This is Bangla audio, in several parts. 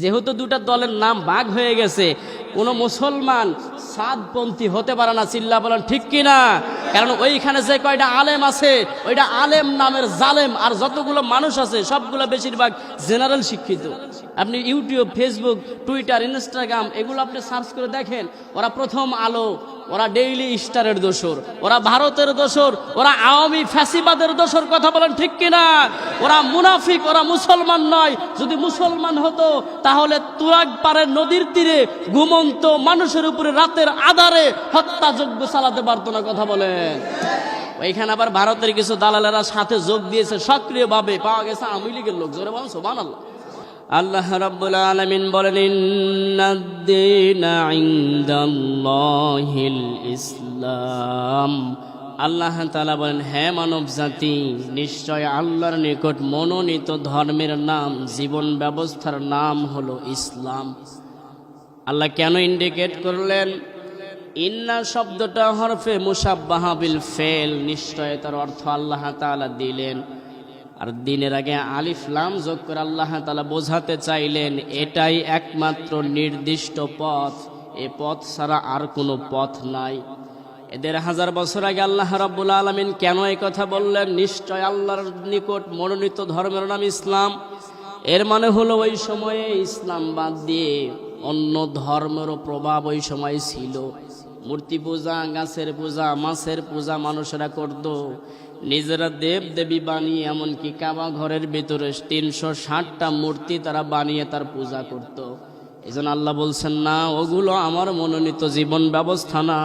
যেহেতু দুটা দলের নাম বাঘ হয়ে গেছে, কোনো মুসলমান সাদপন্থী হতে পারে না, চিল্লা বলেন, ঠিক কিনা? কারণ ওইখানে যে কয়টা আলেম আছে, ওইটা আলেম নামের জালেম, আর যতগুলো মানুষ আছে, সবগুলো বেশিরভাগ জেনারেল শিক্ষিত। আপনি ইউটিউব, ফেসবুক, টুইটার, ইনস্টাগ্রাম, এগুলো আপনি সার্চ করে দেখেন, ওরা প্রথম আলো ওরা ডেইলি স্টারের দোসর ওরা ভারতের দোসর ওরা আওয়ামী ফ্যাসিবাদের দোসর কথা বলেন ঠিক কিনা? ওরা মুনাফিক, ওরা মুসলমান নয়। যদি মুসলমান হতো, তাহলে তুরাগ পাড়ের নদীর তীরে ঘুমন্ত মানুষের উপরে রাতের আধারে হত্যাযজ্ঞ চালাতে পারতো না কথা বলেন। ওইখানে আবার ভারতের কিছু দালালেরা সাথে যোগ দিয়েছে সক্রিয়ভাবে। পাওয়া গেছে আওয়ামী লীগের লোক। জোরে বলছো বানাল্লাহ আল্লাহ রাব্বুল আলামিন বলেন ইসলাম। আল্লাহ তাআলা বলেন হ্যাঁ মানব জাতি নিশ্চয় আল্লাহর নিকট মনোনীত ধর্মের নাম, জীবন ব্যবস্থার নাম হলো ইসলাম। আল্লাহ কেন ইন্ডিকেট করলেন? ইন্না শব্দটা হরফে মুসাব্বাহা বিল ফেল। নিশ্চয় তার অর্থ আল্লাহ তাআলা দিলেন। আর দিনের আগে আলিফ লাম যোগ করে আল্লাহ তালা বোঝাতে চাইলেন, এটাই একমাত্র নির্দিষ্ট পথ। এ পথ ছাড়া আর কোনো পথ নাই। এদের হাজার বছর আগে আল্লাহ রাব্বুল আলামিন কেন এই কথা বললেন? নিশ্চয় আল্লাহর নিকট মনোনীত ধর্মের নাম ইসলাম। এর মানে হলো ওই সময়ে ইসলাম বাদ দিয়ে অন্য ধর্মেরও প্রভাব ওই সময় ছিল। মূর্তি পূজা, গাছের পূজা, মাছের পূজা মানুষেরা করত। নিজেরা দেব দেবী বানিয়ে, এমনকি কাবা ঘরের ভিতরে তিনশো ষাটটা মূর্তি তারা বানিয়ে তার পূজা করত। এই জন্য আল্লাহ বলছেন, না, ওগুলো আমার মনোনীত জীবন ব্যবস্থা না।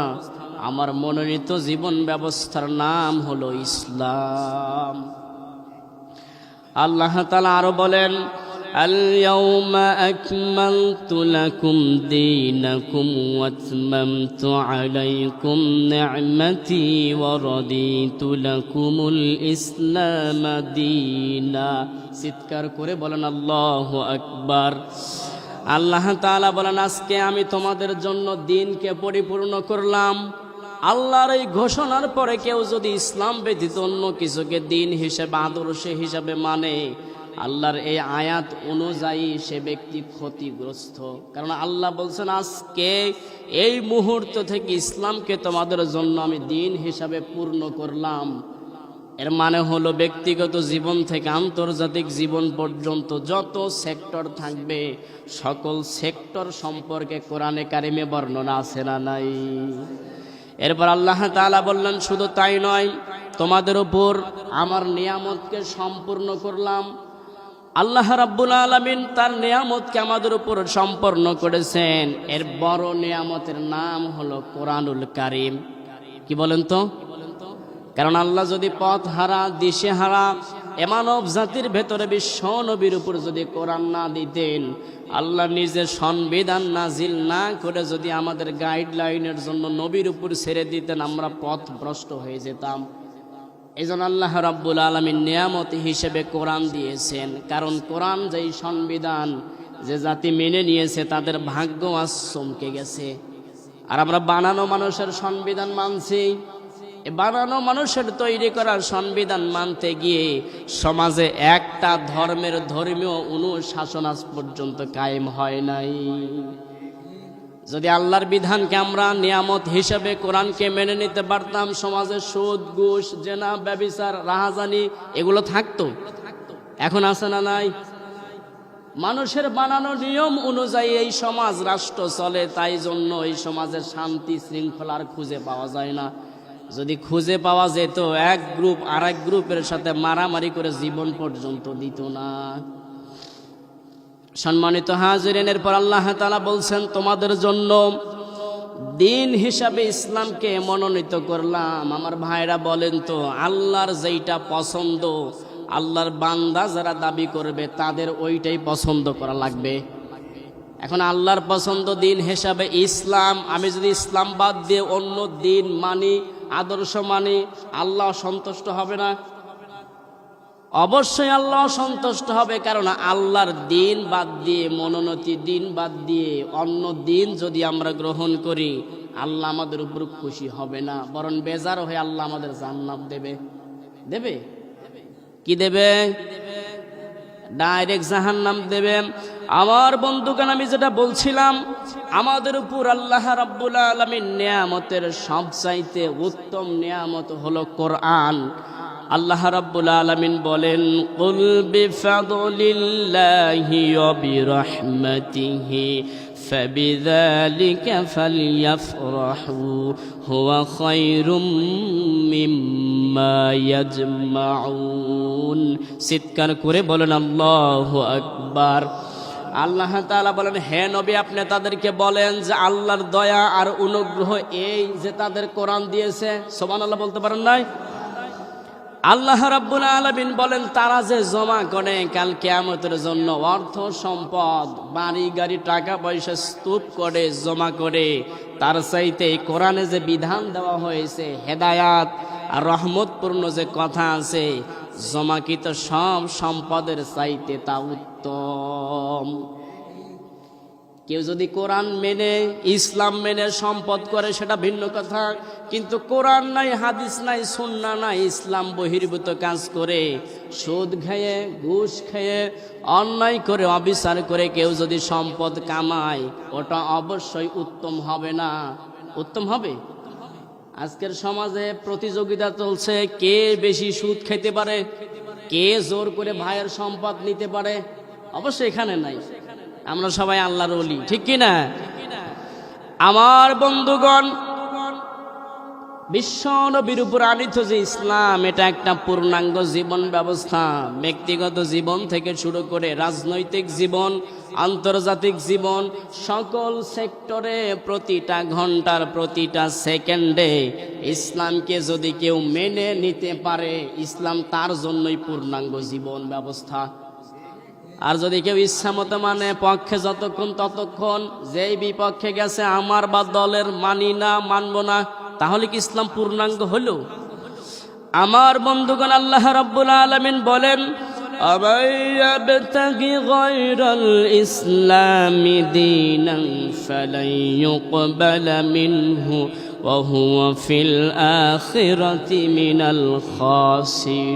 আমার মনোনীত জীবন ব্যবস্থার নাম হলো ইসলাম। আল্লাহ তালা আরও বলেন اليوم أكملت لكم دينكم واتممت عليكم نعمتي ورضيت لكم الإسلام دينا চিৎকার করে বলেন আল্লাহ আকবার আল্লাহ তাআলা বলেন আজকে আমি তোমাদের জন্য দিনকে পরিপূর্ণ করলাম আল্লাহর এই ঘোষণার পরে কেউ যদি ইসলাম ব্যতীত অন্য কিছুকে দিন হিসেবে আদর্শ হিসাবে মানে আল্লাহর এই আয়াত অনুযায়ী সে ব্যক্তি ক্ষতিগ্রস্ত। কারণ আল্লাহ বলছেন, আজকে এই মুহূর্ত থেকে ইসলামকে তোমাদের জন্য আমি দিন হিসাবে পূর্ণ করলাম। এর মানে হলো ব্যক্তিগত জীবন থেকে আন্তর্জাতিক জীবন পর্যন্ত যত সেক্টর থাকবে, সকল সেক্টর সম্পর্কে কোরআনে কারিমে বর্ণনা আছে না নাই? এরপর আল্লাহ তাআলা বললেন, শুধু তাই নয়, তোমাদের উপর আমার নিয়ামতকে সম্পূর্ণ করলাম। আল্লাহ রাব্বুল আলামিন তার নিয়ামতকে আমাদের উপর সম্পন্ন করেছেন। এর বড় নিয়ামতের নাম হলো কোরআনুল কারিম। কি বলেন তো? কারণ আল্লাহ যদি পথ হারা, দিশে হারা এমানব জাতির ভেতরে বিশ্ব নবীর উপর যদি কোরআন না দিতেন, আল্লাহ নিজের সংবিধান নাজিল না করে যদি আমাদের গাইডলাইনের জন্য নবীর উপর ছেড়ে দিতেন, আমরা পথ ভ্রষ্ট হয়ে যেতাম। এই জন্য আল্লাহ রাব্বুল আলমীর নিয়ামত হিসেবে কোরআন দিয়েছেন। কারণ কোরআন যেই সংবিধান, যে জাতি মেনে নিয়েছে, তাদের ভাগ্য আজ চমকে গেছে। আর আমরা বানানো মানুষের সংবিধান মানছি। বানানো মানুষের তৈরি করার সংবিধান মানতে গিয়ে সমাজে একটা ধর্মের ধর্মীয় অনুশাসন আজ পর্যন্ত কায়েম হয় নাই। যদি আল্লাহর বিধানকে আমরা নিয়ামত হিসেবে কোরআনকে মেনে নিতে পারতাম, সমাজে সুদ, ঘুষ, জেনা, ব্যবিচার, রাহাজানি, এগুলো থাকতো। এখন আছে না নাই? মানুষের বানানো নিয়ম অনুযায়ী এই সমাজ রাষ্ট্র চলে, তাই জন্য এই সমাজের শান্তি শৃঙ্খলার খুঁজে পাওয়া যায় না। যদি খুঁজে পাওয়া যেত, এক গ্রুপ আর এক গ্রুপের সাথে মারামারি করে জীবন পর্যন্ত দিত না। সম্মানিত হাজরিনের পর আল্লাহ তালা বলছেন, তোমাদের জন্য দিন হিসাবে ইসলামকে মনোনীত করলাম। আমার ভাইরা বলেন তো, আল্লাহর যেইটা পছন্দ, আল্লাহর বান্দা যারা দাবি করবে, তাদের ওইটাই পছন্দ করা লাগবে। এখন আল্লাহর পছন্দ দিন হিসাবে ইসলাম, আমি যদি ইসলাম বাদ দিয়ে অন্য দিন মানি, আদর্শ মানি, আল্লাহ সন্তুষ্ট হবে না? অবশ্যই আল্লাহ সন্তুষ্ট হবে কারণ আল্লাহর দিন বাদ দিয়ে, মনোনতি দিন বাদ দিয়ে অন্য দিন যদি আমরা গ্রহণ করি, আল্লাহ আমাদের উপর খুশি হবে না। বরং বেজার হয়ে আল্লাহ আমাদের জান্নাত দেবে। দেবে? কি দেবে? ডাইরেক্ট জাহান নাম দেবে। আমার বন্ধুগান আমি যেটা বলছিলাম, আমাদের উপর আল্লাহ রাব্বুল আলমীর নিয়ামতের সবচাইতে উত্তম নিয়ামত হলো কোরআন। আল্লাহ রাব্বুল আলামিন বলেন কুল বিফাদলিল্লাহি ওয়া বিরহমাতিহি فبذلك فليفرحوا هو خير مما يجمعون চিৎকার করে বলেন আল্লাহু আকবার আল্লাহ তাআলা বলেন হে নবী আপনি তাদেরকে বলেন যে আল্লাহর দয়া আর অনুগ্রহ এই যে তাদের কোরআন দিয়েছে সুবহানাল্লাহ বলতে পারেন নাই আল্লাহ রাব্বুল আলামিন বলেন, তারা যে জমা করে কাল কেয়ামতের জন্য অর্থ সম্পদ, বাড়ি, গাড়ি, টাকা পয়সা স্তূপ করে, জমা করে, তার চাইতে কোরআনে যে বিধান দেওয়া হয়েছে, হেদায়াত আর রহমতপূর্ণ যে কথা আছে, জমাকৃত সব সম্পদের চাইতে তা উত্তম। কেউ যদি কোরআন মেনে, ইসলাম মেনে সম্পদ করে, সেটা ভিন্ন কথা। কিন্তু কোরআন নাই, হাদিস নাই সুন্না নাই, ইসলাম বহির্ভূত কাজ করে, সুদ খেয়ে, ঘুষ খেয়ে, অন্যায় করে, অবিচার করে কেউ যদি সম্পদ কামায়, ওটা অবশ্যই উত্তম হবে না। উত্তম হবে? আজকের সমাজে প্রতিযোগিতা চলছে, কে বেশি সুদ খেতে পারে, কে জোর করে ভাইয়ের সম্পদ নিতে পারে? অবশ্যই এখানে নাই। আমরা সবাই আল্লাহর অলি ঠিক কি না আমার বন্ধুগণ, বিশ্ব নবীর উপর আনিত যে ইসলাম, এটা একটা পূর্ণাঙ্গ জীবন ব্যবস্থা, ব্যক্তিগত জীবন থেকে শুরু করে রাজনৈতিক জীবন, আন্তর্জাতিক জীবন, সকল সেক্টরে প্রতিটা ঘণ্টার প্রতিটা সেকেন্ডে ইসলামকে যদি কেউ মেনে নিতে পারে, ইসলাম তার জন্যই পূর্ণাঙ্গ জীবন ব্যবস্থা। আর যদি কেউ ইচ্ছা মতো মানে পক্ষে যতক্ষণ ততক্ষণ যেই বিপক্ষে গেছে আমার বা দলের মানি না, মানব না, তাহলে কি ইসলাম পূর্ণাঙ্গ হলো? আমার বন্ধুগণ আল্লাহ রব্বুল আলমিন বলেন ইসলামী দিন دينا فلن يقبل منه وهو في الآخرة من الخاسرين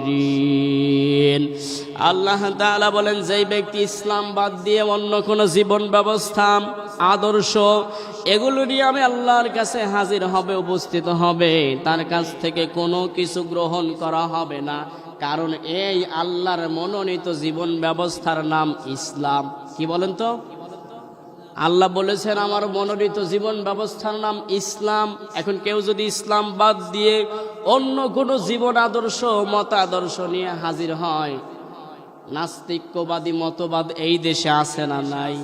আল্লাহ তাআলা বলেন যেই ব্যক্তি ইসলাম বাদ দিয়ে অন্য কোনো জীবন ব্যবস্থা আদর্শ এগুলো নিয়ে আমি আল্লাহর কাছে হাজির হবে উপস্থিত হবে তার কাছ থেকে কোনো কিছু গ্রহণ করা হবে না কারণ এই আল্লাহর মনোনীত জীবন ব্যবস্থার নাম ইসলাম কি বলেন তো আল্লাহ বলেছেন, আমার মনোনীত জীবন ব্যবস্থার নাম ইসলাম। এখন কেউ যদি ইসলাম বাদ দিয়ে অন্য কোনো জীবন আদর্শ, মত আদর্শ নিয়ে হাজির হয়, নাস্তিক্যবাদী মতবাদ এই দেশে আছে না নাই?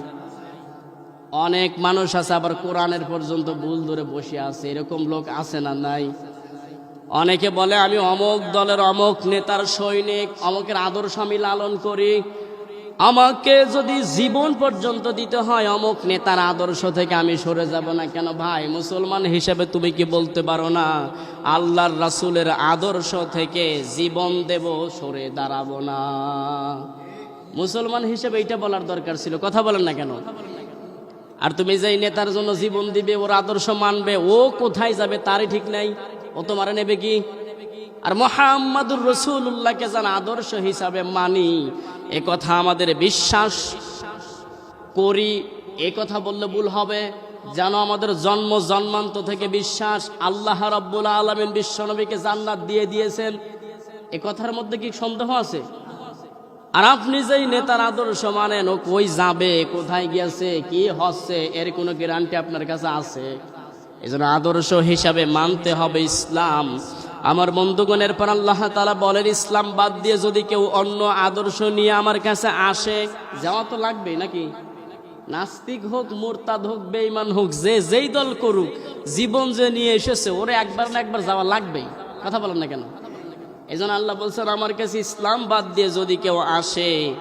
অনেক মানুষ আছে, আবার কোরআনের পর্যন্ত ভুল ধরে বসে আছে, এরকম লোক আছে না নাই? অনেকে বলে, আমি অমক দলের অমক নেতার সৈনিক, অমকের আদর্শ আমি লালন করি। আমাকে যদি জীবন পর্যন্ত দিতে হয় অমুক নেতার আদর্শ থেকে আমি সরে যাব না কেন ভাই? মুসলমান হিসেবে তুমি কি বলতে পারো না? আল্লাহর রাসুলের আদর্শ থেকে জীবন দেব, সরে দাঁড়াবো না। মুসলমান হিসেবে এটা বলার দরকার ছিল। কথা বলেন না কেন? আর তুমি যেই নেতার জন্য জীবন দিবে, ওর আদর্শ মানবে, ও কোথায় যাবে তারই ঠিক নাই। ও তোমার নেবে কি? আর মোহাম্মদুর রসুল্লাহকে যেন আদর্শ হিসাবে মানি, এ কথা আমাদের বিশ্বাস করি, এ কথা বললে ভুল হবে। যেন আমাদের জন্ম জন্মান্ত থেকে বিশ্বাস আল্লাহ রব্বুল আলমিন বিশ্বনবীকে জান্নাত দিয়ে দিয়েছেন, এ কথার মধ্যে কি সন্দেহ আছে? আর আপনি যেই নেতার আদর্শ মানেন, ও কই যাবে, কোথায় গিয়েছে, কি হচ্ছে, এর কোনো গ্যারান্টি আপনার কাছে আছে? এই আদর্শ হিসাবে মানতে হবে ইসলাম। আমার বন্ধুগণের পর আল্লাহ তালা বলেন, ইসলাম বাদ দিয়ে যদি কেউ অন্য আদর্শ নিয়ে আমার কাছে আসে, যাওয়া তো লাগবেই নাকি? নাস্তিক হোক, মোরতাদ হোক বেইমান হোক, যে যেই দল করুক, জীবন যে নিয়ে এসেছে, ওরে একবার না একবার যাওয়া লাগবেই। কথা বলেন না কেন? এই জন্য আল্লাহ বলছেন, আমার কাছে ইসলাম বাদ দিয়ে যদি কেউ আসে,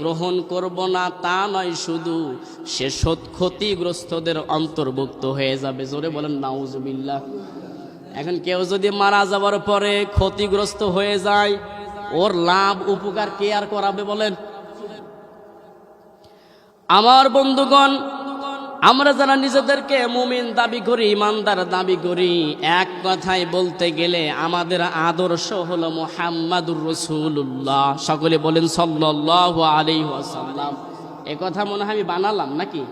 গ্রহণ করব না তা নয়, শুধু সে সৎ ক্ষতিগ্রস্তদের অন্তর্ভুক্ত হয়ে যাবে। জোরে বলেন, নাউজুবিল্লাহ। এখন কেউ যদি মারা যাওয়ার পরে ক্ষতিগ্রস্ত হয়ে যায়, ওর লাভ উপকার কে আর করাবে বলেন? আমার বন্ধুগণ, আমরা যারা নিজেদেরকে মুমিন দাবি করি, ইমানদার দাবি করি, এক কথায় বলতে গেলে আমাদের আদর্শ হলো মোহাম্মদুর রসুল্লাহ সকলে বলেন সাল্লাহ আলী ওয়াসাল্লাম। এ কথা মনে হয় আমি বানালাম নাকি?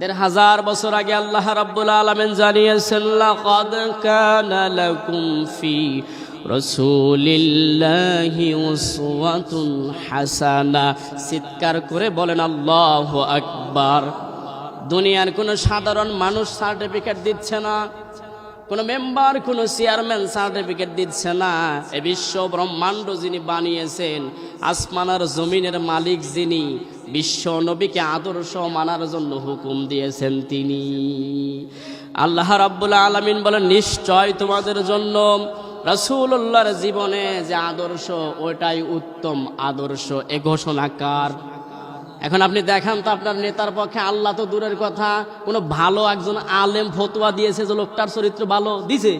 দেড় হাজার বছর আগে আল্লাহ রাব্বুল আলামিন জানিয়েছেন, লাকাদ কানা লাকুম ফি রাসূলিল্লাহি উসওয়াতুন হাসানা। চিৎকার করে বলেন, আল্লাহু আকবার। দুনিয়ার কোনো সাধারণ মানুষ সার্টিফিকেট দিচ্ছে না। কোনো মেম্বার, কোনো চেয়ারম্যান সার্টিফিকেট দিচ্ছে না। এ বিশ্ব ব্রহ্মাণ্ড যিনি বানিয়েছেন, আসমানার জমিনের মালিক যিনি, বিশ্ব নবীকে আদর্শ মানার জন্য হুকুম দিয়েছেন তিনি। আল্লাহ রাব্বুল আলামিন বলেন, নিশ্চয় তোমাদের জন্য রসুল্লাহর জীবনে যে আদর্শ, ওটাই উত্তম আদর্শ। এ ঘোষণাকার এখন আপনি দেখান তো আপনার নেতার পক্ষে আল্লাহ তো দূরের কথা। কোনো ভালো একজন আলেম ফতুয়া দিয়েছে যে লোকটার চরিত্র ভালো? দিছে।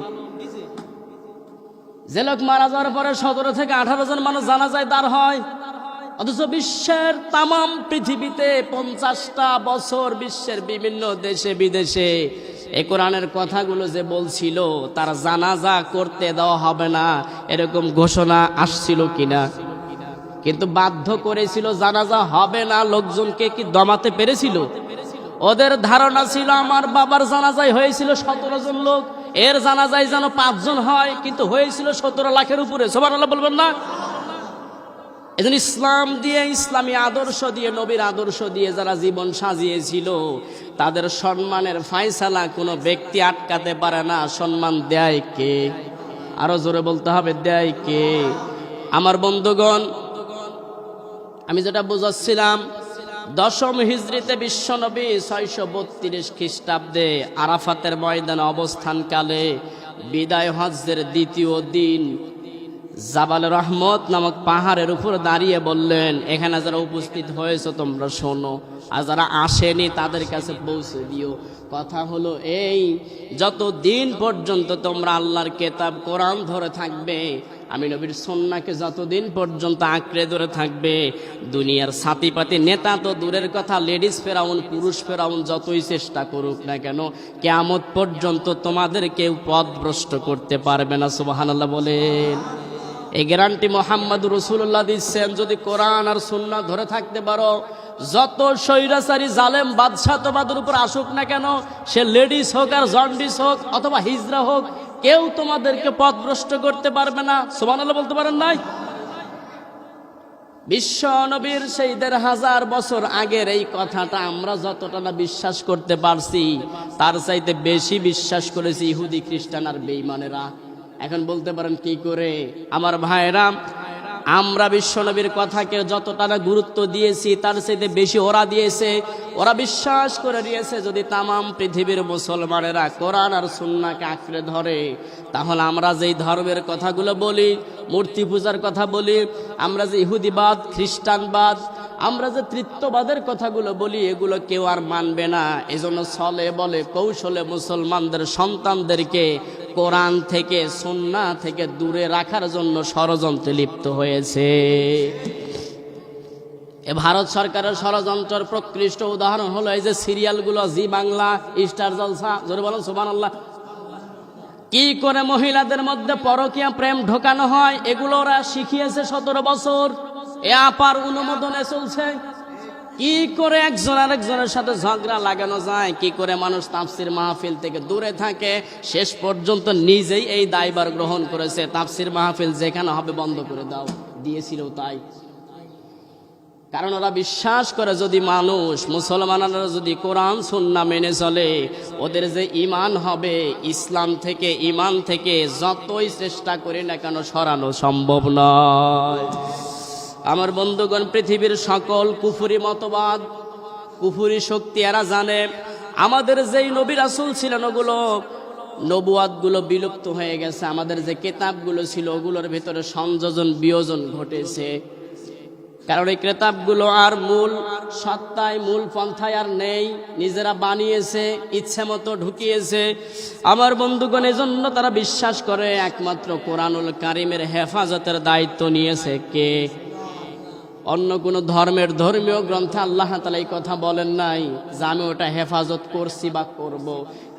যে লোক মারা যাওয়ার পরে সতেরো থেকে আঠারো জন মানুষ জানা যায় তার হয়। অথচ বিশ্বের তামাম পৃথিবীতে পঞ্চাশটা বছর বিশ্বের বিভিন্ন দেশে বিদেশে এ কোরআনের কথাগুলো যে বলছিল, তার জানাজা করতে দেওয়া হবে না। এরকম ঘোষণা আসছিল কিনা? কিন্তু বাধ্য করেছিল, জানাজা হবে না, লোকজনকে কি দমাতে পেরেছিল? ওদের ধারণা ছিল, আমার বাবার জানাজায় হয়েছিল সতেরো জন লোক, এর জানাজায় যেন পাঁচজন হয়, কিন্তু হয়েছিল সতেরো লাখের উপরে। সবার আল্লাহ বলবেন না? এজন ইসলাম দিয়ে, ইসলামী আদর্শ দিয়ে, নবীর আদর্শ দিয়ে যারা জীবন সাজিয়েছিল, তাদের সম্মানের ফায়সালা কোনো ব্যক্তি আটকাতে পারে না। সম্মান দেয় কে? আরও জোরে বলতে হবে, দেয় কে? আমার বন্ধুগণ আমি যেটা বুঝাচ্ছিলাম, দশম হিজড়িতে বিশ্বনবী ছয়শো বত্রিশ খ্রিস্টাব্দে আরাফাতের ময়দানে অবস্থানকালে বিদায় হজ্জের দ্বিতীয় দিন জাবাল রহমত নামক পাহাড়ের উপর দাঁড়িয়ে বললেন, এখানে যারা উপস্থিত হয়েছে তোমরা শোনো, আর যারা আসেনি তাদের কাছে পৌঁছে দিও। কথা হলো এই যত দিন পর্যন্ত তোমরা আল্লাহর কেতাব কোরআন ধরে থাকবে আমি নবীর সন্নাকে যতদিন পর্যন্ত আঁকড়ে ধরে থাকবে, দুনিয়ার সাথীপাতি নেতা তো দূরের কথা লেডিস ফেরাউন, পুরুষ ফেরাউন, যতই চেষ্টা করুক না কেন, কেয়ামত পর্যন্ত তোমাদের কেউ পথভ্রষ্ট করতে পারবে না, সুবাহানাল্লাহ বলেন। এই গ্যারান্টি মোহাম্মদ রসুল্লাহ দিচ্ছেন, যদি কোরআন আর সুন্না ধরে থাকতে পারো, যত স্বৈরাচারী, জালেম বাদশাহ তোমাদের উপর আসুক না কেন, সে লেডিস হোক আর জন্ডিস হোক, অথবা হিজরা হোক কেউ তোমাদেরকে পথভ্রষ্ট করতে পারবে না। সোমান আল্লাহ বলতে পারেন নাই? বিশ্ব নবীর সেই দেড় হাজার বছর আগের এই কথাটা আমরা যতটা না বিশ্বাস করতে পারছি, তার চাইতে বেশি বিশ্বাস করেছি ইহুদি খ্রিস্টান আর বেইমানেরা এখন বলতে পারেন কি করে? আমার ভাইরা আমরা বিশ্বনবীর কথাকে যতটা না গুরুত্ব দিয়েছি, তার সাথে বেশি ওরা দিয়েছে। ওরা বিশ্বাস করে দিয়েছে যদি তামাম পৃথিবীর মুসলমানেরা কোরআন আর সুন্নাকে আঁকড়ে ধরে, তাহলে আমরা যেই ধর্মের কথাগুলো বলি, মূর্তি পূজার কথা বলি, আমরা যে ইহুদিবাদ, খ্রিস্টানবাদ আমরা যে তৃত্ববাদের কথাগুলো বলি, এগুলো কেউ আর মানবে না। এজন্য ছলে বলে, কৌশলে মুসলমানদের সন্তানদেরকে কোরআন থেকে, সন্না থেকে দূরে রাখার জন্য ষড়যন্ত্রে লিপ্ত হয়েছে। এ ভারত সরকারের ষড়যন্ত্রের প্রকৃষ্ট উদাহরণ হলো, এই যে সিরিয়ালগুলো, জি বাংলা, স্টার জলসা, জোরে বলেন সুবান আল্লাহ কি করে মহিলাদের মধ্যে পরকিয়া প্রেম ঢোকানো হয়, এগুলো ওরা শিখিয়েছে সতেরো বছর। এ আপার অনুমোদনে চলছে। কি করে একজন আরেকজনের সাথে ঝগড়া লাগানো যায়? কি করে মানুষ তাফসির মাহফিল থেকে দূরে থাকে? শেষ পর্যন্ত নিজেই এই দায়বার গ্রহণ করেছে। তাফসির মাহফিল যেখানে হবে বন্ধ করে দাও। দিয়েছিল তাই। কারণ ওরা বিশ্বাস করে যদি মানুষ, মুসলমানরা যদি কোরআন সুন্না মেনে চলে, ওদের যে ইমান হবে, ইসলাম থেকে ইমান থেকে যতই চেষ্টা করি না কেন সরানো সম্ভব নয়। আমার বন্ধুগণ, পৃথিবীর সকল কুফুরি মতবাদ, কুফুরি শক্তি এরা জানে। আমাদের যেই নবী রাসুল ছিলেন ওগুলো নবুয়াদগুলো বিলুপ্ত হয়ে গেছে। আমাদের যে কেতাবগুলো ছিল ওগুলোর ভেতরে সংযোজন, বিয়োজন ঘটেছে। কারণ এই ক্রেতাবগুলো আর মূল সত্তায়, মূল পন্থায় আর নেই। নিজেরা বানিয়েছে, ইচ্ছে মতো ঢুকিয়েছে। আমার বন্ধুগণ, এজন্য তারা বিশ্বাস করে, একমাত্র কোরআনুল কারিমের হেফাজতের দায়িত্ব নিয়েছে কে? অন্য কোনো ধর্মের ধর্মীয় গ্রন্থে আল্লাহ তালা এই কথা বলেন নাই যে আমি ওটা হেফাজত করছি বা করব।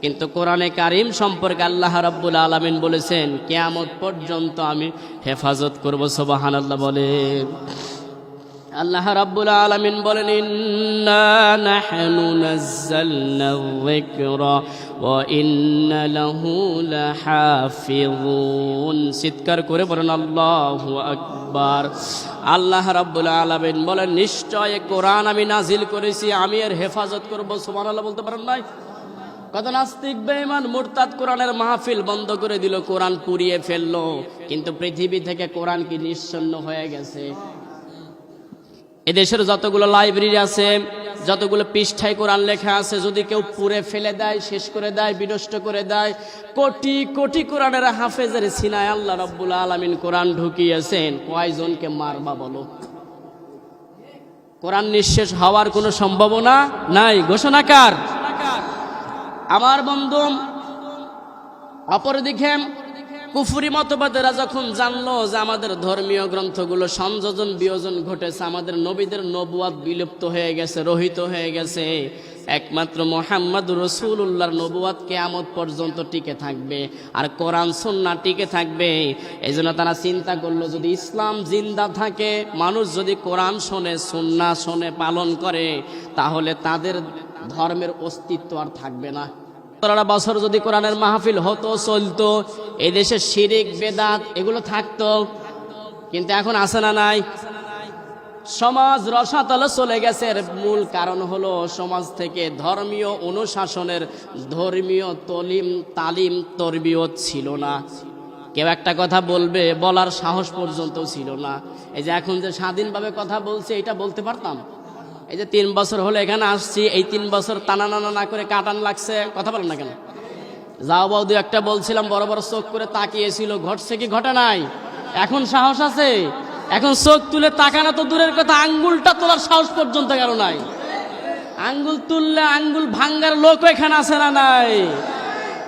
কিন্তু কোরআনে কারিম সম্পর্কে আল্লাহ রাব্বুল আলমিন বলেছেন, কেয়ামত পর্যন্ত আমি হেফাজত করব সোবাহান আল্লাহ বলেন আল্লাহ রাব্বুল আলামিন বলেন, ইন্না নাহনু নাযালনা যিকরা ওয়া ইন্না লাহু লাহাফিযুন। চিৎকার করে বলেন, আল্লাহু আকবার। আল্লাহ রাব্বুল আলামিন বলেন, নিশ্চয় কোরআন আমি নাজিল করেছি, আমি এর হেফাজত করব। সুবহানাল্লাহ বলতে পারেন নাই? কত নাস্তিক, বেঈমান, মুরতাদ কোরআনের মাহফিল বন্ধ করে দিল, কোরআন পুড়িয়ে ফেলল। কিন্তু পৃথিবী থেকে কোরআন কি নিশ্চন্ন হয়ে গেছে? এদেশের যতগুলো লাইব্রেরি আছে, যতগুলো পৃষ্ঠায় কোরআন লেখা আছে, যদি কেউ পুড়ে ফেলে দেয়, শেষ করে দেয়, বিনষ্ট করে দেয়, কোটি কোটি কোরআনের হাফেজের সিনায় আল্লাহ রব্বুল আলমিন কোরআন ঢুকিয়েছেন। কয়জনকে মারবা বলো? কোরআন নিঃশেষ হওয়ার কোনো সম্ভাবনা নাই। ঘোষণাকার আমার বন্ধু, অপরদিকে কুফুরি মতবাদেরা যখন জানলো যে আমাদের ধর্মীয় গ্রন্থগুলো সংযোজন, বিয়োজন ঘটেছে, আমাদের নবীদের নবুয়াদ বিলুপ্ত হয়ে গেছে, রহিত হয়ে গেছে, একমাত্র মোহাম্মদ রসুল্লাহর নবুয়াদ কেয়ামত পর্যন্ত টিকে থাকবে আর কোরআন সন্না টিকে থাকবে। এই জন্য তারা চিন্তা করল, যদি ইসলাম জিন্দা থাকে, মানুষ যদি কোরআন শোনে সন্না শোনে, পালন করে, তাহলে তাদের ধর্মের অস্তিত্ব আর থাকবে না। সতেরোটা বছর যদি কোরআনের মাহফিল হতো, চলতো এই দেশে শিরিক, বেদাত, এগুলো থাকতো। কিন্তু এখন আসে না নাই। সমাজ রসাতলে চলে গেছে। মূল কারণ হলো সমাজ থেকে ধর্মীয় অনুশাসনের ধর্মীয় তলিম, তালিম, তরবিয়ত ছিল না। কেউ একটা কথা বলবে, বলার সাহস পর্যন্ত ছিল না। এই যে এখন যে স্বাধীনভাবে কথা বলছে, এটা বলতে পারতাম? এই যে তিন বছর হলো এখানে আসছি, এই তিন বছর টানা নানা না করে কাটান লাগছে। কথা বলেন না কেন? যাও বাউ, দু একটা বলছিলাম, বড় বড় চোখ করে তাকিয়েছিল, ঘটছে কি ঘটে নাই? এখন সাহস আছে? এখন চোখ তুলে তাকানো তো দূরের কথা, আঙ্গুলটা তোলার সাহস পর্যন্ত কেন নাই। আঙ্গুল তুললে আঙ্গুল ভাঙ্গার লোক এখানে আছে না নাই?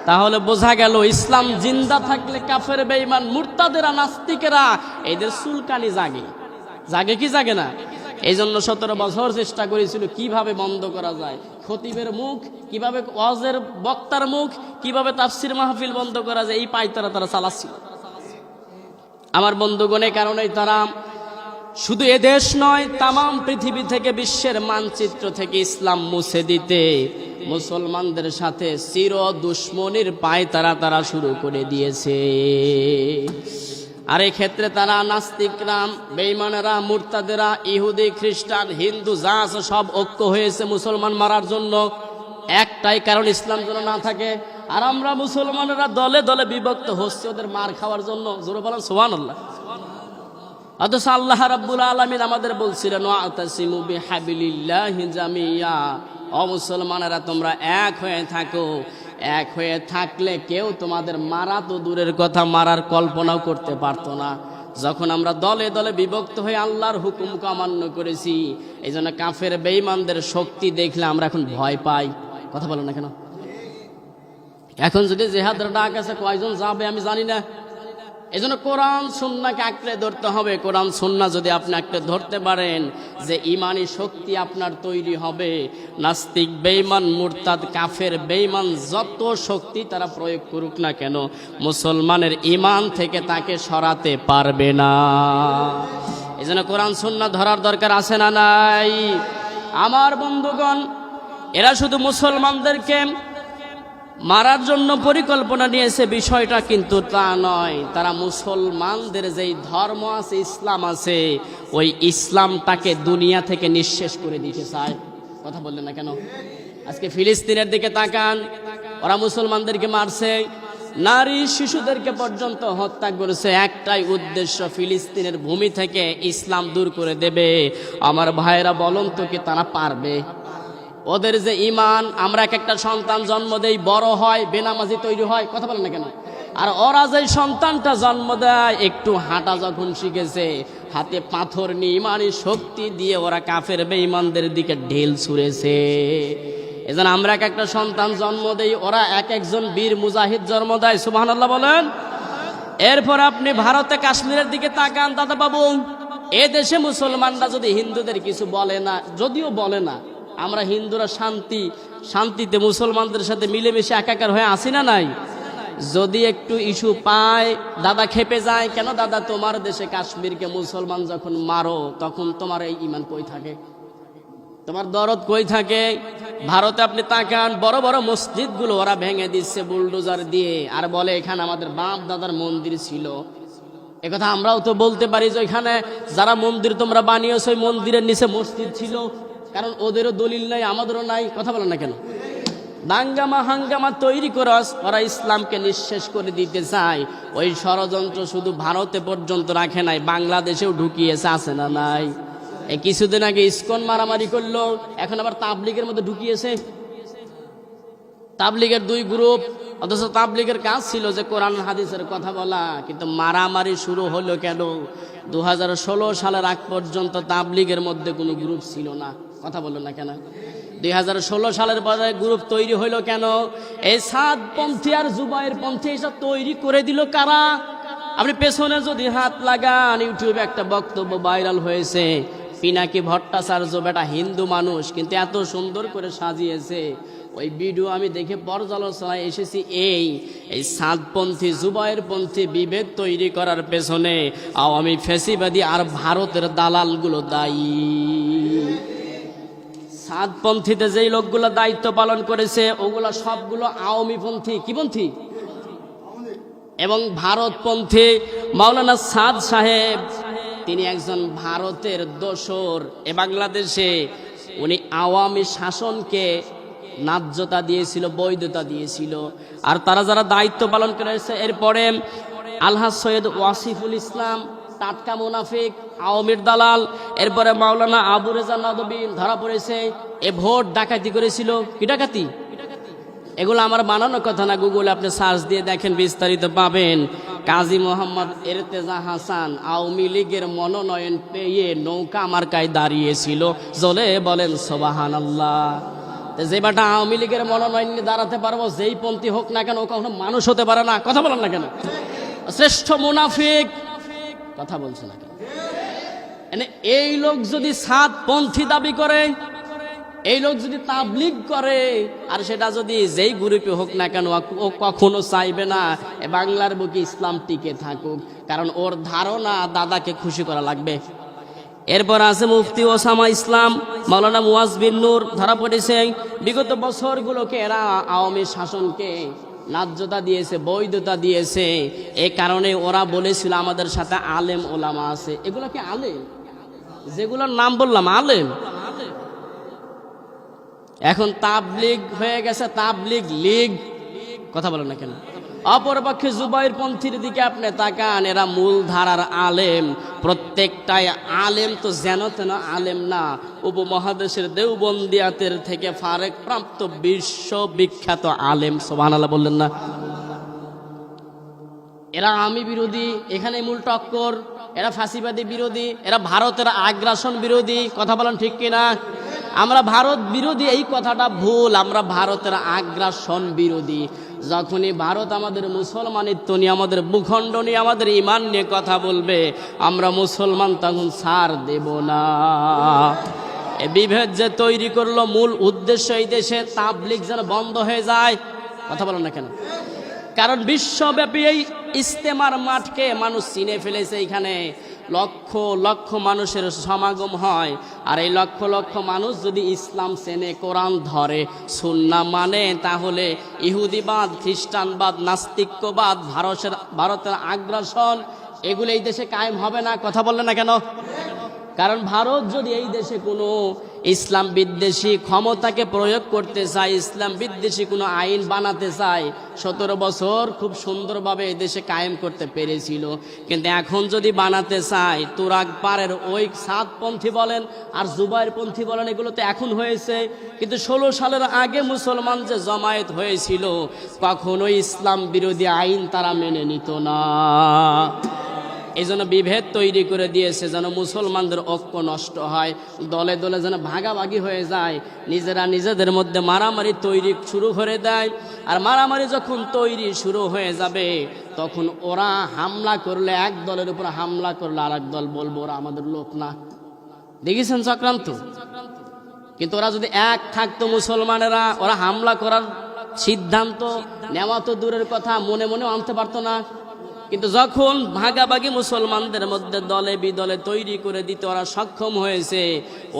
তাহলে বোঝা গেল, ইসলাম জিন্দা থাকলে কাফের, বেঈমান, মুরতাদেরা, নাস্তিকেরা, এদের সুলকানি জাগে। জাগে কি জাগে না? এই জন্য সতেরো বছর চেষ্টা করেছিল, কীভাবে বন্ধ করা যায়? খতিবের মুখ, কীভাবে ওয়াজের বক্তার মুখ, কীভাবে তাফসির মাহফিল বন্ধ করা যায়, এই পাইতারা তারা চালাচ্ছিল। আমার বন্ধুগণের কারণেই তারা শুধু এদেশ নয় তাম পৃথিবী থেকে, বিশ্বের মানচিত্র থেকে ইসলাম মুছে দিতে মুসলমানদের সাথে চির দুশ্মনির পায় তারা তারা শুরু করে দিয়েছে। আর এই ক্ষেত্রে তারা নাস্তিকরা বেইমানেরা মুরতাদেরা, ইহুদি, খ্রিস্টান, হিন্দু যা আছে সব ঐক্য হয়েছে মুসলমান মারার জন্য। একটাই কারণ ইসলাম যেন না থাকে। আর আমরা মুসলমানেরা দলে দলে বিভক্ত হচ্ছে ওদের মার খাওয়ার জন্য। জোরে বলেন সোহান আল্লাহ অথচ আল্লাহ রাব্বুল আলমিন আমাদের বলছিলেন, ওয়াতাসিমু বিহাবিলিল্লাহি জামিয়া। ও মুসলমানেরা, তোমরা এক হয়ে থাকো। এক হয়ে থাকলে কেউ তোমাদের মারা তো দূরের কথা মারার কল্পনাও করতে পারতো না। যখন আমরা দলে দলে বিভক্ত হয়ে আল্লাহর হুকুমকে অমান্য করেছি এই জন্য কাফের বেইমানদের শক্তি দেখলে আমরা এখন ভয় পাই। কথা বলো না কেন? এখন যদি জেহাদের ডাক আছে কয়জন যাবে আমি জানি না। এই জন্য কোরআন সুন্নাকে আঁকড়ে ধরতে হবে। কোরআন সন্না যদি আপনি আঁকড়ে ধরতে পারেন যে ইমানি শক্তি আপনার তৈরি হবে, নাস্তিক বেইমান মুরতাদ, কাফের বেইমান যত শক্তি তারা প্রয়োগ করুক না কেন, মুসলমানের ইমান থেকে তাকে সরাতে পারবে না। এই জন্য কোরআন সুন্না ধরার দরকার আছে না নাই? আমার বন্ধুগণ, এরা শুধু মুসলমানদেরকে মারার জন্য পরিকল্পনা নিয়েছে বিষয়টা কিন্তু তা নয়। তারা মুসলমানদের যেই ধর্ম আছে, ইসলাম আছে, ওই ইসলামটাকে দুনিয়া থেকে নিঃশেষ করে দিতে চায়। কথা বললেন না কেন? আজকে ফিলিস্তিনের দিকে তাকান, ওরা মুসলমানদেরকে মারছে, নারী শিশুদেরকে পর্যন্ত হত্যা করেছে। একটাই উদ্দেশ্য, ফিলিস্তিনের ভূমি থেকে ইসলাম দূর করে দেবে। আমার ভাইয়েরা, বলুন তো কি তারা পারবে? ওদের যে ইমান আমরা এক একটা সন্তান জন্ম দেই, বড় হয়, বেনামাজি তৈরি হয়, কথা বলেন না কেন? আর ওরা যে সন্তানটা জন্ম দেয়, একটু হাঁটা যখন শিখেছে, হাতে পাথর নিয়ে ইমানি শক্তি দিয়ে ওরা কাফের বেঈমানদের দিকে ঢেল ছুঁড়েছে। এজন্য আমরা এক একটা সন্তান জন্ম দেই, ওরা এক একজন বীর মুজাহিদ জন্ম দেয়, সুবহানাল্লাহ বলেন। এরপর আপনি ভারতে কাশ্মীরের দিকে তাকান, দাদা বাবু, এ দেশে মুসলমানরা যদি হিন্দুদের কিছু বলে না, যদিও বলে না আমরা হিন্দুরা শান্তি, শান্তিতে মুসলমানদের সাথে মিলেমিশে একাকার হয়ে আসি না নাই? যদি একটু ইস্যু পায়, দাদা খেপে যায়, কেন দাদা তোমার দেশে কাশ্মীরকে মুসলমান যখন মারো, তখন তোমার এই ইমান কই থাকে? তোমার দরদ কই থাকে? ভারতে আপনি তাকান, বড় বড় মসজিদগুলো ওরা ভেঙে দিচ্ছে, বুলডোজার দিয়ে। আর বলে এখানে আমাদের বাপ দাদার মন্দির ছিল। একথা আমরাও তো বলতে পারি যে ওইখানে যারা মন্দির তোমরা বানিয়েছো, ওই মন্দিরের নিচে মসজিদ ছিল। কারণ ওদেরও দলিল নাই, আমাদেরও নাই, কথা বলেন না কেন? দাঙ্গামা হাঙ্গামা তৈরি করস ওরা ইসলামকে নিঃশেষ করে দিতে চায়। ওই ষড়যন্ত্র শুধু ভারতে পর্যন্ত রাখে নাই, বাংলাদেশেও ঢুকিয়েছে, আছে না নাই? এই কিছুদিন আগে ইস্কন মারামারি করল, এখন আবার তাবলিগের মধ্যে ঢুকিয়েছে। তাবলিগের দুই গ্রুপ, অথচ তাবলিগের কাজ ছিল যে কোরআন হাদিসের কথা বলা, কিন্তু মারামারি শুরু হলো কেন? দু হাজার ষোলো সালের আগ পর্যন্ত তাবলিগের মধ্যে কোনো গ্রুপ ছিল না। কথা বলল না কেন? দুই হাজার ষোলো সালের পরে গ্রুপ তৈরি হইল কেন? এই সাত পন্থী আর জুবাইয়ের পন্থী এসব তৈরি করে দিল কারা? আপনি পেছনে যদি হাত লাগান, ইউটিউবে একটা বক্তব্য ভাইরাল হয়েছে, পিনাকি ভট্টাচার্য বেটা হিন্দু মানুষ, কিন্তু এত সুন্দর করে সাজিয়েছে। ওই ভিডিও আমি দেখে পর্যালোচনায় এসেছি এই এই সাতপন্থী জুবাইয়ের পন্থী বিভেদ তৈরি করার পেছনে আওয়ামী ফেসিবাদী আর ভারতের দালালগুলো দায়ী। সাতপন্থীতে যেই লোকগুলো দায়িত্ব পালন করেছে, ওগুলো সবগুলো আওয়ামী পন্থী। কি পন্থী? এবং ভারতপন্থী মাওলানা সাদ সাহেব, তিনি একজন ভারতের দোসর। এ বাংলাদেশে উনি আওয়ামী শাসনকে ন্যায্যতা দিয়েছিল, বৈধতা দিয়েছিল। আর তারা যারা দায়িত্ব পালন করেছে, এরপরে আলহাজ সৈয়দ ওয়াসিফুল ইসলাম টাটকা মুনাফিক, আওয়ামীর দালাল, এরপরে মাওলানা আবু রেজা নদবী ধরা পড়েছে, এ ভোট ডাকাতি করেছিল। কি ডাকাতি? এগুলো আমার বানানোর কথা না, গুগলে আপনি সার্চ দিয়ে দেখেন, বিস্তারিত পাবেন। কাজী মোহাম্মদ এরতেজা হাসান আওয়ামী লীগের মনোনয়ন পেয়ে নৌকা আমার মার্কায় দাঁড়িয়েছিল। জলে বলেন সোবাহান আল্লাহ যে বাটা আওয়ামী লীগের মনোনয়ন নিয়ে দাঁড়াতে পারব, যেই পন্থী হোক না কেন কখনো মানুষ হতে পারে না। কথা বলেন না কেন? শ্রেষ্ঠ মুনাফিক কথা বলছে না কেন এই লোক যদি সাত পন্থী দাবি করে, এই লোক যদি তাবলিগ করে, আর সেটা যদি যেই গ্রুপে হোক না কেন, ও কখনো চাইবে না বাংলার বুকে ইসলাম টিকে থাকুক, কারণ ওর ধারণা দাদাকে খুশি করা লাগবে। এরপর আছে মুফতি ওসামা ইসলাম, মাওলানা মুয়াজ বিন নূর ধরা পড়েছে বিগত বছরগুলোকে এরা আওয়ামী শাসনকে ন্যায্যতা দিয়েছে, বৈধতা দিয়েছে। এ কারণে ওরা বলেছিল, আমাদের সাথে আলেম ওলামা আছে। এগুলো কি আলেম? যেগুলোর নাম বললাম, আলেম? এখন তাবলিগ হয়ে গেছে, তাবলিগ লীগ। কথা বলেন না কেন? অপরপক্ষে জুবাইর পন্থীর দিকে আপনি তাকান, এরা মূল ধারার আলেম। প্রত্যেকটাই আলেম তো যেন তেন আলেম না। উপমহাদেশের দেওবন্দিয়াতের থেকে ফারেক প্রাপ্ত বিশ্ববিখ্যাত আলেম সোহান আল্লাহ বললেন না। এরা আমি বিরোধী এখানে মূল টক্কর। এরা ফাঁসিবাদী বিরোধী, এরা ভারতের আগ্রাসন বিরোধী। কথা বলেন ঠিক কিনা? আমরা ভারত বিরোধী, এই কথাটা ভুল। আমরা ভারতের আগ্রাসন বিরোধী। যখনই ভারত আমাদের মুসলমানিত্ব নিয়ে, আমাদের ভূখণ্ড নিয়ে, আমাদের ইমান নিয়ে কথা বলবে, আমরা মুসলমান তখন সার দেব না। বিভেদ যে তৈরি করল, মূল উদ্দেশ্য এই দেশে তাবলিক যেন বন্ধ হয়ে যায়, কথা বলেন না কেন? কারণ বিশ্বব্যাপী এই ইস্তেমার মাঠকে মানুষ চিনে ফেলেছে এখানে লক্ষ লক্ষ মানুষের সমাগম হয়। আর এই লক্ষ লক্ষ মানুষ যদি ইসলাম সেনে কোরআন ধরে সুন্না মানে তাহলে ইহুদিবাদ, খ্রিস্টানবাদ, নাস্তিক্যবাদ, ভারতের ভারতের আগ্রাসন, এগুলো এই দেশে কায়েম হবে না? কথা বললে না কেন? কারণ ভারত যদি এই দেশে কোনো ইসলাম বিদ্বেষী ক্ষমতাকে প্রয়োগ করতে চায়, ইসলাম বিদ্বেষী কোনো আইন বানাতে চায়, সতেরো বছর খুব সুন্দরভাবে এই দেশে কায়েম করতে পেরেছিল। কিন্তু এখন যদি বানাতে চায়, তুরাগ পারের ওই সাতপন্থী বলেন আর জুবাইর পন্থী বলেন, এগুলো তো এখন হয়েছে। কিন্তু ষোলো সালের আগে মুসলমান যে জমায়েত হয়েছিল, কখনোই ইসলাম বিরোধী আইন তারা মেনে নিত না। এই জন্য বিভেদ তৈরি করে দিয়েছে যেন মুসলমানদের ঐক্য নষ্ট হয়। দলে দলে যেন ভাগাভাগি হয়ে যায়। নিজেরা নিজেদের মধ্যে মারামারি তৈরি শুরু করে দেয়। আর মারামারি যখন তৈরি শুরু হয়ে যাবে, তখন ওরা হামলা করলে এক দলের উপর হামলা করলে আর দল বলব, ওরা আমাদের লোক না। দেখেছেন চক্রান্ত? কিন্তু ওরা যদি এক থাকতো মুসলমানেরা, ওরা হামলা করার সিদ্ধান্ত নেওয়া তো দূরের কথা, মনে মনে আনতে পারতো না। কিন্তু যখন ভাগাভাগি মুসলমানদের মধ্যে দলে বিদলে তৈরি করে দিতে ওরা সক্ষম হয়েছে,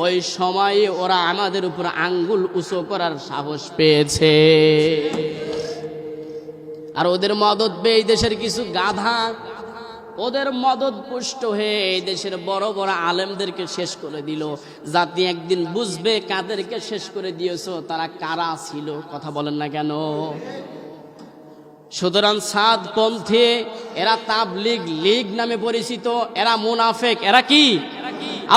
ওই সময়ে ওরা আমাদের উপর আঙ্গুল উঁচু করার সাহস পেয়েছে। আর ওদের মদত পেয়ে এই দেশের কিছু গাধা, ওদের মদত পুষ্ট হয়ে এই দেশের বড় বড় আলেমদেরকে শেষ করে দিল। জাতি একদিন বুঝবে কাদেরকে শেষ করে দিয়েছ, তারা কারা ছিল, কথা বলেন না কেন? সুতরাং সাদ পন্থী, এরা তাবলিগ লীগ নামে পরিচিত, এরা মুনাফেক। এরা কি?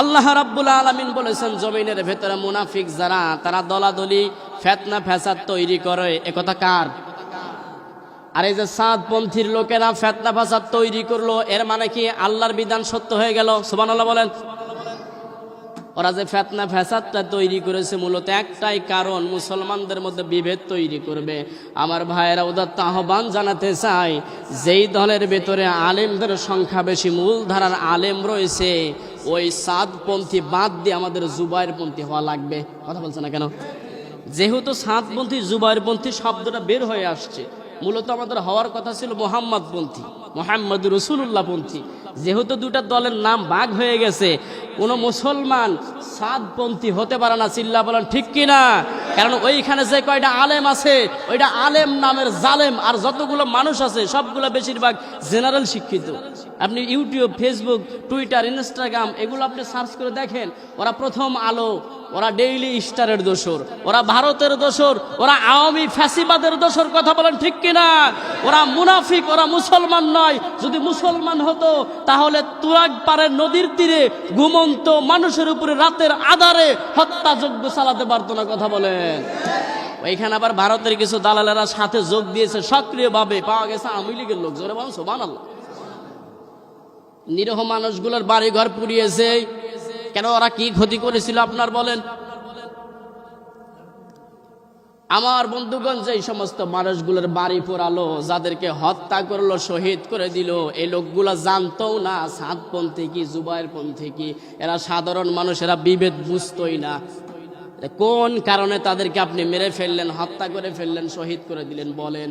আল্লাহ রাব্বুল আলামিন বলেছেন, জমিনের ভেতরে মুনাফিক যারা, তারা দলাদলি, ফেতনা, ফ্যাসাদ তৈরি করে। একথা কার? আর এই যে সাদপন্থীর লোকেরা ফেতনা ফাসাদ তৈরি করল, এর মানে কি আল্লাহর বিধান সত্য হয়ে গেল? সুবহানাল্লাহ বলেন। ওরা যে ফেতনা ফ্যাসাদটা তৈরি করেছে, মূলত একটাই কারণ মুসলমানদের মধ্যে বিভেদ তৈরি করবে। আমার ভাইয়েরা উদাত্ত আহ্বান জানাতে চাই, যেই দলের ভেতরে আলেমদের সংখ্যা বেশি, মূলধারার আলেম রয়েছে, ওই সাদপন্থী বাদ দিয়ে আমাদের জুবাইরপন্থী হওয়া লাগবে। কথা বলছে না কেন? যেহেতু সাতপন্থী, জুবাইরপন্থী শব্দটা বের হয়ে আসছে, মূলত আমাদের হওয়ার কথা ছিল মোহাম্মদপন্থী মোহাম্মদ রসুল্লাহ পন্থী যেহেতু দুটা দলের নাম বাঘ হয়ে গেছে কোনো মুসলমান সাদপন্থী হতে পারে না, চিল্লা বলেন, ঠিক কিনা? কারণ ওইখানে যে কয়টা আলেম আছে, ওইটা আলেম নামের জালেম, আর যতগুলো মানুষ আছে, সবগুলো বেশিরভাগ জেনারেল শিক্ষিত। আপনি ইউটিউব, ফেসবুক, টুইটার, ইনস্টাগ্রাম, এগুলো আপনি সার্চ করে দেখেন, ওরা প্রথম আলো, ওরা ডেইলি স্টারের দোসর, ওরা ভারতের দোসর, ওরা আওয়ামী ফ্যাসিবাদের দোসর, কথা বলেন, ঠিক কিনা? ওরা মুনাফিক, ওরা মুসলমান নয়। যদি মুসলমান হতো, তাহলে তুরাগ পাড়ের নদীর তীরে ঘুমন্ত মানুষের উপরে রাতের আধারে হত্যাযজ্ঞ চালাতে পারতো না, কথা বলেন। ওইখানে আবার ভারতের কিছু দালালেরা সাথে যোগ দিয়েছে, সক্রিয়ভাবে। পাওয়া গেছে আওয়ামী লীগের লোক, জোরে বলেন আল্লাহ নিরহ মানুষগুলোর বাড়ি ঘর পুড়িয়েছে। কেন ওরা কি ক্ষতি করেছিল আপনার বলেন? আমার বন্ধুগণ যে সমস্ত মানুষগুলোর বাড়ি পোড়ালো, যাদেরকে হত্যা করল, শহীদ করে দিল, এই লোকগুলা জানতো না, সাতপন্থী কি জুবাইর পন্থী কি, এরা সাধারণ মানুষ, এরা বিভেদ বুঝতোই না। কোন কারণে তাদেরকে আপনি মেরে ফেললেন, হত্যা করে ফেললেন, শহীদ করে দিলেন, বলেন।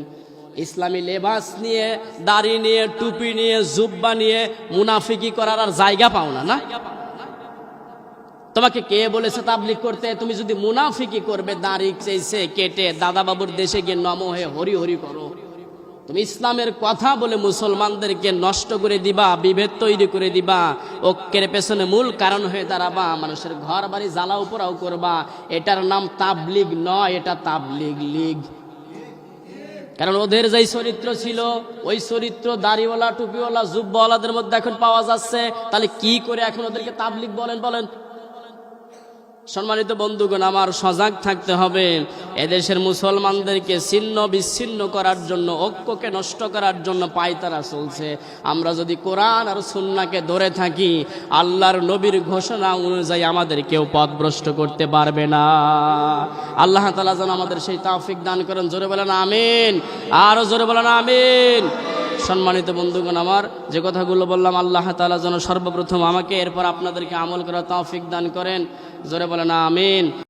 ইসলামী লেবাস নিয়ে, দাড়ি নিয়ে, টুপি নিয়ে, জুব্বা নিয়ে, মুনাফিকি করার আর জায়গা পাও না না? তোমাকে কে বলেছে তাবলিক করতে? তুমি যদি মুনাফিকি করবে, দাড়ি চেয়েছে কেটে দাদা বাবুর দেশে গিয়ে নম হয়ে হরি হরি করো। তুমি ইসলামের কথা বলে মুসলমানদেরকে নষ্ট করে দিবা, বিভেদ তৈরি করে দিবা, ঐক্যের পেছনে মূল কারণ হয়ে দাঁড়াবা, মানুষের ঘর বাড়ি জ্বালাও পোড়াও করবা। এটার নাম তাবলিগ নয়, এটা তাবলিগ লীগ। কারণ ওদের যেই চরিত্র ছিল, ওই চরিত্র দাড়িওয়ালা, টুপিওয়ালা, জুব্বাওয়ালাদের মধ্যে এখন পাওয়া যাচ্ছে। তাহলে কি করে এখন ওদেরকে তাবলিগ বলেন বলেন? সম্মানিত বন্ধুগণ, আমার সজাগ থাকতে হবে। এদেশের মুসলমানদেরকে ছিন্ন, বিচ্ছিন্ন করার জন্য, ঐক্যকে নষ্ট করার জন্য পায়তারা চলছে। আমরা যদি কোরআন আর সুন্নাকে ধরে থাকি, আল্লাহর নবীর ঘোষণা অনুযায়ী আমাদের কেউ পথভ্রষ্ট করতে পারবে না। আল্লাহ তালা যেন আমাদের সেই তাফিক দান করেন। জোরে বলেন, আমিন। আরও জোরে বলেন, আমিন। সম্মানিত বন্ধুগণ, আমার যে কথাগুলো বললাম, আল্লাহ তালা যেন সর্বপ্রথম আমাকে, এরপর আপনাদেরকে আমল করা তৌফিক দান করেন। জোরে বলেন, আমিন।